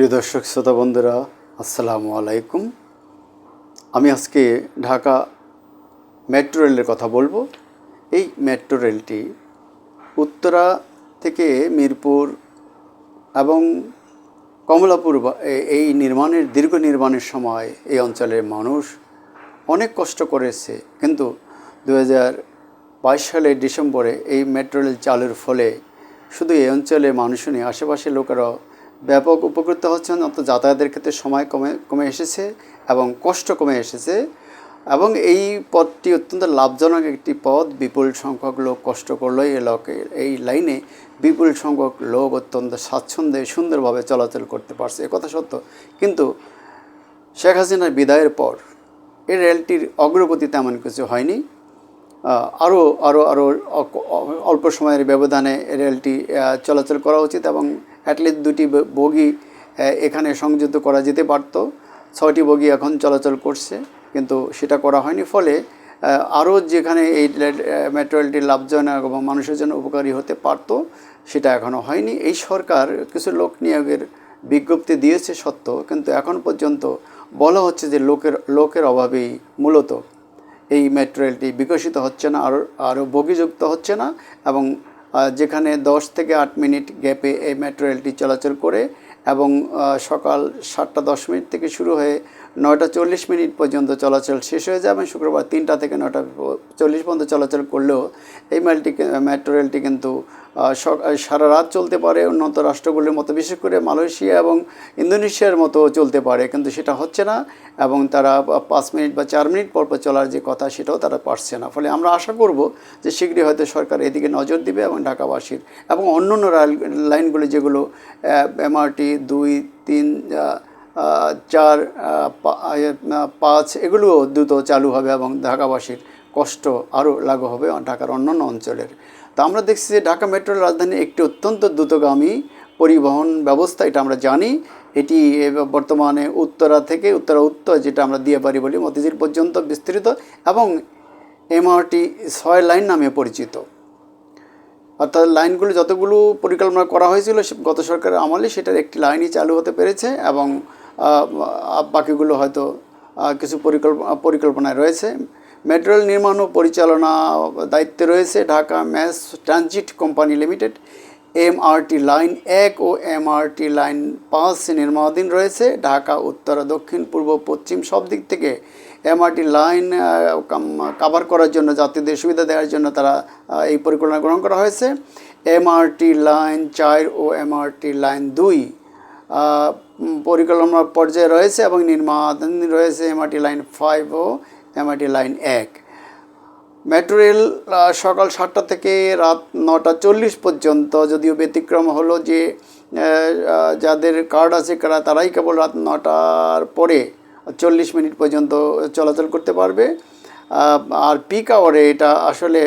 প্রিয় দর্শক, শ্রোতা বন্ধুরা, আসসালামু আলাইকুম। আমি আজকে ঢাকা মেট্রো রেলের কথা বলব। এই মেট্রো রেলটি উত্তরা থেকে মিরপুর এবং কমলাপুর এই নির্মাণের, দীর্ঘ নির্মাণের সময় এই অঞ্চলের মানুষ অনেক কষ্ট করেছে। কিন্তু দু বাইশ সালের ডিসেম্বরে এই মেট্রো রেল চালুর ফলে শুধু এই অঞ্চলের মানুষ নেই আশেপাশের লোকেরাও ব্যাপক উপকৃত হচ্ছেন অত যাতায়াতের ক্ষেত্রে সময় কমে কমে এসেছে এবং কষ্ট কমে এসেছে। এবং এই পথটি অত্যন্ত লাভজনক একটি পথ। বিপুল সংখ্যক লোক কষ্ট করলেও এই লোকে, এই লাইনে বিপুল সংখ্যক লোক অত্যন্ত স্বাচ্ছন্দ্যে সুন্দরভাবে চলাচল করতে পারছে। একথা সত্য। কিন্তু শেখ হাসিনার বিদায়ের পর এই রেলটির অগ্রগতি তেমন কিছু হয়নি। আরও আরও আরও অল্প সময়ের ব্যবধানে রেলটি চলাচল করা উচিত এবং অ্যাটলিস্ট দুটি বগি এখানে সংযুক্ত করা যেতে পারত। ছয়টি বগি এখন চলাচল করছে, কিন্তু সেটা করা হয়নি। ফলে আরও যেখানে এই মেট্রো রেলটি লাভজনক এবং মানুষের জন্য উপকারী হতে পারত, সেটা এখনও হয়নি। এই সরকার কিছু লোক নিয়োগের বিজ্ঞপ্তি দিয়েছে সত্য, কিন্তু এখন পর্যন্ত বলা হচ্ছে যে লোকের লোকের অভাবেই মূলত। এই ম্যাটেরিয়ালটি বিকশিত হচ্ছে না আরও আরও বগিযুক্ত হচ্ছে না এবং যেখানে দশ থেকে আট মিনিট গ্যাপে এই ম্যাটেরিয়ালটি চলাচল করে এবং সকাল সাতটা দশ মিনিট থেকে শুরু হয়ে নয়টা চল্লিশ মিনিট পর্যন্ত চলাচল শেষ হয়ে যাবে। শুক্রবার তিনটা থেকে নয়টা চল্লিশ পর্যন্ত চলাচল করলেও এই মেলটি মেট্রো রেলটি কিন্তু সারা রাত চলতে পারে, উন্নত রাষ্ট্রগুলির মতো, বিশেষ করে মালয়েশিয়া এবং ইন্দোনেশিয়ার মতো চলতে পারে। কিন্তু সেটা হচ্ছে না এবং তারা পাঁচ মিনিট বা চার মিনিট পর পর চলার যে কথা সেটাও তারা পারছে না। ফলে আমরা আশা করব যে শীঘ্রই হয়তো সরকার এদিকে নজর দিবে এবং ঢাকাবাসীর এবং অন্য অন্য লাইনগুলি যেগুলো এমআরটি দুই, তিন চার পাঁচ, এগুলোও দ্রুত চালু হবে এবং ঢাকাবাসীর কষ্ট আরও লাগু হবে ঢাকার অন্যান্য অঞ্চলের। তা আমরা দেখছি যে ঢাকা মেট্রোর রাজধানী একটি অত্যন্ত দ্রুতগামী পরিবহন ব্যবস্থা, এটা আমরা জানি। এটি বর্তমানে উত্তরা থেকে উত্তরা উত্তর, যেটা আমরা দিয়ে পারি বলি মতিঝিল পর্যন্ত বিস্তৃত এবং এমআরটি ছয় লাইন নামে পরিচিত। অর্থাৎ লাইনগুলো যতগুলো পরিকল্পনা করা হয়েছিল গত সরকারের আমলে সেটার একটি লাইনই চালু হতে পেরেছে এবং বাকিগুলো হয়তো কিছু পরিকল্পনা পরিকল্পনায় রয়েছে। মেট্রো রেল নির্মাণ ও পরিচালনা দায়িত্বে রয়েছে Dhaka mass transit company limited. MRT line এক ও এমআরটি লাইন পাঁচ নির্মাণাধীন রয়েছে ঢাকা, উত্তর, দক্ষিণ, পূর্ব, পশ্চিম সব দিক থেকে। এমআরটি লাইন কাভার করার জন্য, যাত্রীদের সুবিধা দেওয়ার জন্য তারা এই পরিকল্পনা গ্রহণ করা হয়েছে। এমআরটি লাইন চার ও এমআরটি লাইন দুই পরিকল্পনা পর্যায়ে রয়েছে এবং নির্মাণাধীন রয়েছে এমআরটি লাইন ফাইভ ও এমআরটি লাইন এক। মেট্রো রেল সকাল সাতটা থেকে রাত নটা চল্লিশ পর্যন্ত, যদিও ব্যতিক্রম হলো যে যাদের কার্ড আছে তারা, তারাই কেবল রাত নটার পরে চল্লিশ মিনিট পর্যন্ত চলাচল করতে পারবে। আর পিক আওয়ারে এটা আসলে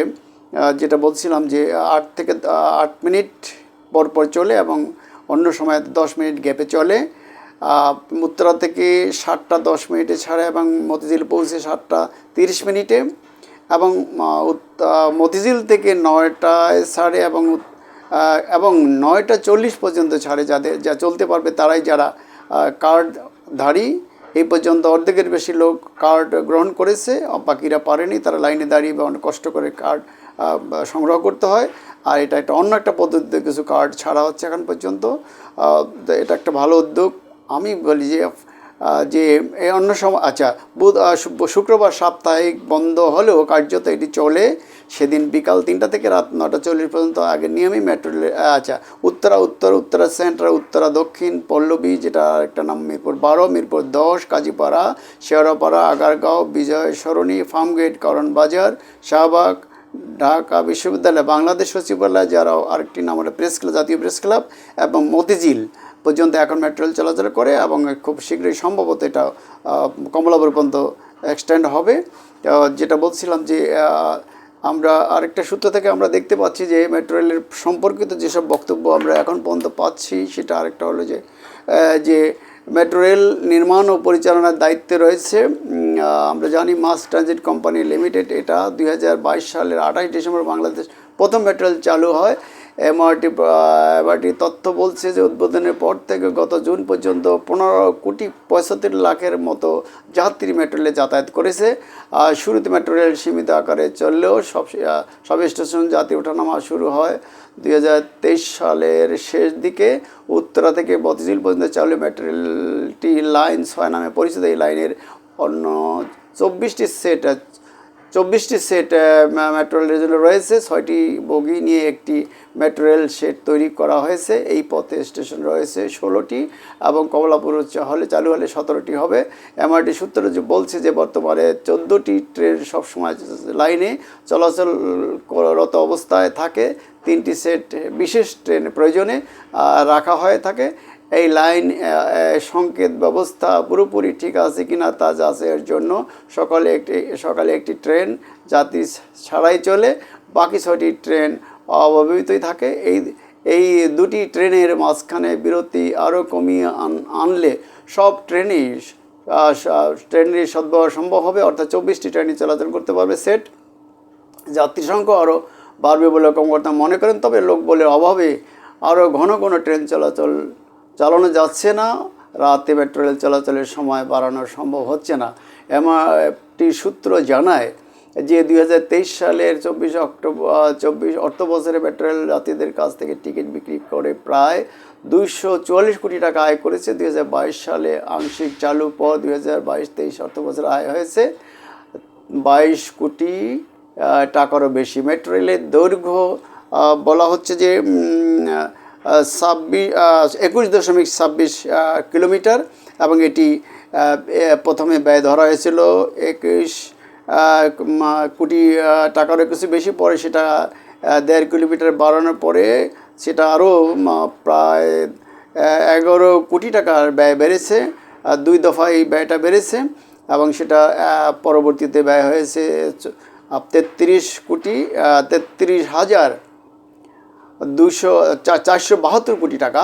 যেটা বলছিলাম যে আট থেকে আট মিনিট পর পর চলে এবং অন্য সময় দশ মিনিট গ্যাপে চলে। উত্তরা থেকে সাতটা দশ মিনিটে ছাড়ে এবং মতিঝিল পৌঁছে সাতটা তিরিশ মিনিটে এবং মতিঝিল থেকে নয়টায় ছাড়ে এবং এবং নয়টা চল্লিশ পর্যন্ত ছাড়ে যাদের, যা চলতে পারবে তারাই যারা কার্ডধারী এই পর্যন্ত অর্ধেকের বেশি লোক কার্ড গ্রহণ করেছে। বাকিরা পারেনি, তারা লাইনে দাঁড়িয়ে বা অনেক কষ্ট করে কার্ড সংগ্রহ করতে হয়। আর এটা একটা অন্য একটা পদ্ধতিতে কিছু কার্ড ছাড়া হচ্ছে এখন পর্যন্ত। এটা একটা ভালো উদ্যোগ। আমি বলি যে যে এই অন্য সময় আচ্ছা বুধ শুক্রবার সাপ্তাহিক বন্ধ হলেও কার্যত এটি চলে। সেদিন বিকাল তিনটা থেকে রাত নটা চল্লিশ পর্যন্ত। আগে নিয়মই মেট্রো আচ্ছা উত্তরা, উত্তর, উত্তরা সেন্টার, উত্তরা, দক্ষিণ, পল্লবী, যেটা একটা নাম মিরপুর, বারো, মিরপুর দশ, কাজীপাড়া, শেওড়াপাড়া, আগারগাঁও, বিজয় সরণি, ফার্মগেট, করণ বাজার, শাহবাগ ঢাকা বিশ্ববিদ্যালয় বাংলাদেশ সচিবালয় যারা আরেকটি নাম হলো প্রেস ক্লাব, জাতীয় প্রেস ক্লাব এবং মতিঝিল পর্যন্ত এখন মেট্রো রেল চলাচল করে এবং খুব শীঘ্রই সম্ভবত এটা কমলাপুর পর্যন্ত এক্সটেন্ড হবে। যেটা বলছিলাম যে আমরা আরেকটা সূত্র থেকে আমরা দেখতে পাচ্ছি যে মেট্রো রেলের সম্পর্কিত যেসব বক্তব্য আমরা এখন পর্যন্ত পাচ্ছি, সেটা আরেকটা হলো যে যে মেট্রো রেল নির্মাণ ও পরিচালনার দায়িত্বে রয়েছে আমরা জানি মাস ট্রানজিট কোম্পানি লিমিটেড এটা দু হাজার বাইশ সালের আঠাশ ডিসেম্বর বাংলাদেশ প্রথম মেট্রো রেল চালু হয়। এমআরটি এমআরটি তথ্য বলছে যে উদ্বোধনের পর থেকে গত জুন পর্যন্ত পনেরো কোটি পঁয়ষট্টি লাখের মতো যাত্রী মেট্রো রেলে যাতায়াত করেছে। আর শুরুতে মেট্রো সীমিত আকারে চললেও সব সব স্টেশন যাত্রী ওঠানামা শুরু হয় দুই হাজার তেইশ সালের শেষ দিকে। উত্তরা থেকে বতিঝিল পর্যন্ত চালু মেট্রো রেলটি লাইন ছয় নামে পরিচিত এই লাইনের অন্য চব্বিশটি সেট চব্বিশটি সেট মেট্রো রেলের রয়েছে। ছয়টি বগি নিয়ে একটি মেট্রো রেল সেট তৈরি করা হয়েছে। এই পথে স্টেশন রয়েছে ষোলোটি এবং কমলাপুর হলে চালু হলে সতেরোটি হবে। এমআরটি সূত্র যে বলছে যে বর্তমানে চোদ্দোটি ট্রেন সবসময় লাইনে চলাচলরত অবস্থায় থাকে। তিনটি সেট বিশেষ ট্রেন প্রয়োজনে রাখা হয়ে থাকে। এই লাইন সংকেত ব্যবস্থা পুরোপুরি ঠিক আছে কিনা তা যাচাইয়ের জন্য সকালে একটি সকালে একটি ট্রেন যাত্রী ছাড়াই চলে। বাকি ছয়টি ট্রেন অব্যবহৃতই থাকে। এই এই দুটি ট্রেনের মাঝখানে বিরতি আরও কমিয়ে আন- আনলে সব ট্রেনেই ট্রেনের সদ্ব্যবহার সম্ভব হবে। অর্থাৎ চব্বিশটি ট্রেনই চলাচল করতে পারবে। সেট যাত্রী সংখ্যা আরও বাড়বে বলে কর্মকর্তা মনে করেন, তবে লোক বলে অভাবে আরও ঘন ঘন ট্রেন চলাচল চালানো যাচ্ছে না। রাতে মেট্রো চলাচলের সময় বাড়ানো সম্ভব হচ্ছে না। এমআরটি সূত্র জানায় যে দু হাজার তেইশ সালের চব্বিশে অক্টোবর চব্বিশ অর্থ বছরে যাত্রীদের কাছ থেকে টিকিট বিক্রি করে প্রায় দুইশো চুয়াল্লিশ কোটি টাকা আয় করেছে। দুই হাজার বাইশ সালে আংশিক চালু পর দুই হাজার বাইশ তেইশ আয় হয়েছে। বাইশ কোটি টাকারও বেশি। মেট্রো রেলের দৈর্ঘ্য বলা হচ্ছে যে ছাব্বিশ একুশ দশমিক ছাব্বিশ কিলোমিটার এবং এটি প্রথমে ব্যয় ধরা হয়েছিল একুশ কোটি টাকারও কিছু বেশি পরে সেটা দেড় কিলোমিটার বাড়ানোর পরে সেটা আরও প্রায় এগারো কোটি টাকার ব্যয় বেড়েছে দুই দফায় এই ব্যয়টা বেড়েছে এবং সেটা পরবর্তীতে ব্যয় হয়েছে তেত্রিশ কোটি তেত্রিশ হাজার দুশো চারশো বাহাত্তর কোটি টাকা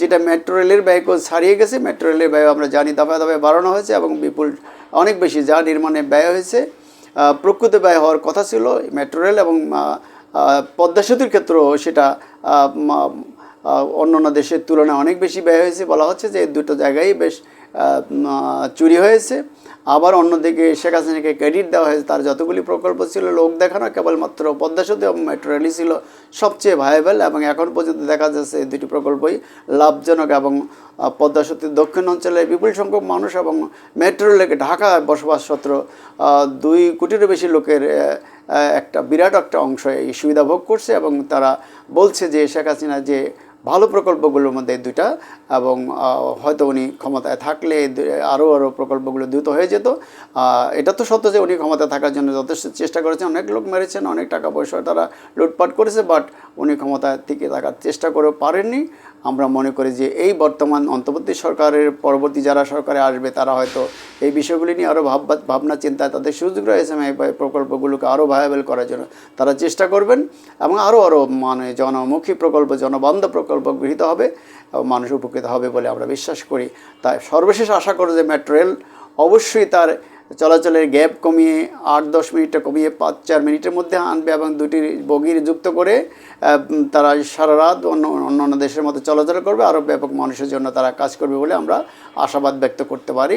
যেটা মেট্রো রেলের ব্যয়কে ছাড়িয়ে গেছে। মেট্রো রেলের ব্যয় আমরা জানি দফায় দফায় বাড়ানো হয়েছে এবং বিপুল অনেক বেশি যা নির্মাণে ব্যয় হয়েছে। প্রকৃত ব্যয় হওয়ার কথা ছিল মেট্রো রেল এবং পদ্মা সেতুর ক্ষেত্রেও সেটা আহ, অন্যান্য দেশের তুলনায় অনেক বেশি ব্যয় হয়েছে। বলা হচ্ছে যে দুটো জায়গায় বেশ চুরি হয়েছে। আবার অন্যদিকে শেখ হাসিনাকে ক্রেডিট দেওয়া হয়েছে। তার যতগুলি প্রকল্প ছিল লোক দেখানো কেবলমাত্র পদ্মা সেতু এবং মেট্রো রেলই ছিল সবচেয়ে ভায়াবেল এবং এখন পর্যন্ত দেখা যাচ্ছে এই দুটি প্রকল্পই লাভজনক এবং পদ্মা সেতুর দক্ষিণ অঞ্চলে বিপুল সংখ্যক মানুষ এবং মেট্রো রেলে ঢাকায় বসবাসরত আহ, দুই কোটিরও বেশি লোকের একটা বিরাট একটা অংশ এই সুবিধা ভোগ করছে এবং তারা বলছে যে শেখ হাসিনা যে ভালো প্রকল্পগুলোর মধ্যে দুইটা এবং হয়তো উনি ক্ষমতায় থাকলে আরও আরও প্রকল্পগুলো দ্রুত হয়ে যেত। এটা তো সত্য যে উনি ক্ষমতায় থাকার জন্য যথেষ্ট চেষ্টা করেছেন, অনেক লোক মেরেছেন, অনেক টাকা পয়সা তারা লুটপাট করেছে, বাট উনি ক্ষমতায় থেকে থাকার চেষ্টা করেও পারেননি। আমরা মনে করি যে এই বর্তমান অন্তর্বর্তী সরকারের পরবর্তী যারা সরকারে আসবে, তারা হয়তো এই বিষয়গুলি নিয়ে আরও ভাব ভাবনা চিন্তায় তাদের সুযোগ রয়েছে, এই প্রকল্পগুলোকে আরও ভায়াবেল করার জন্য। তারা চেষ্টা করবেন এবং আরও আরও মানে জনমুখী প্রকল্প জনবান্ধব প্রকল্প গৃহীত হবে। মানুষ উপকৃত হবে বলে আমরা বিশ্বাস করি। তাই সর্বশেষ আশা করি যে মেট্রো রেল অবশ্যই তার চলাচলের গ্যাপ কমিয়ে আট দশ মিনিটটা কমিয়ে পাঁচ চার মিনিটের মধ্যে আনবে এবং দুটি বগির যুক্ত করে তারা সারা রাত অন্য, অন্যান্য দেশের মতো চলাচল করবে। আরও ব্যাপক মানুষের জন্য তারা কাজ করবে বলে আমরা আশাবাদ ব্যক্ত করতে পারি।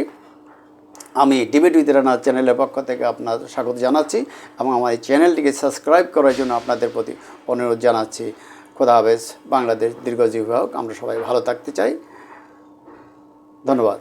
আমি ডিবেট উইথ রানা চ্যানেলের পক্ষ থেকে আপনার স্বাগত জানাচ্ছি এবং আমার এই চ্যানেলটিকে সাবস্ক্রাইব করার জন্য আপনাদের প্রতি অনুরোধ জানাচ্ছি। খোদা হাফেজ বাংলাদেশ দীর্ঘজীবী হোক আমরা সবাই ভালো থাকতে চাই। ধন্যবাদ।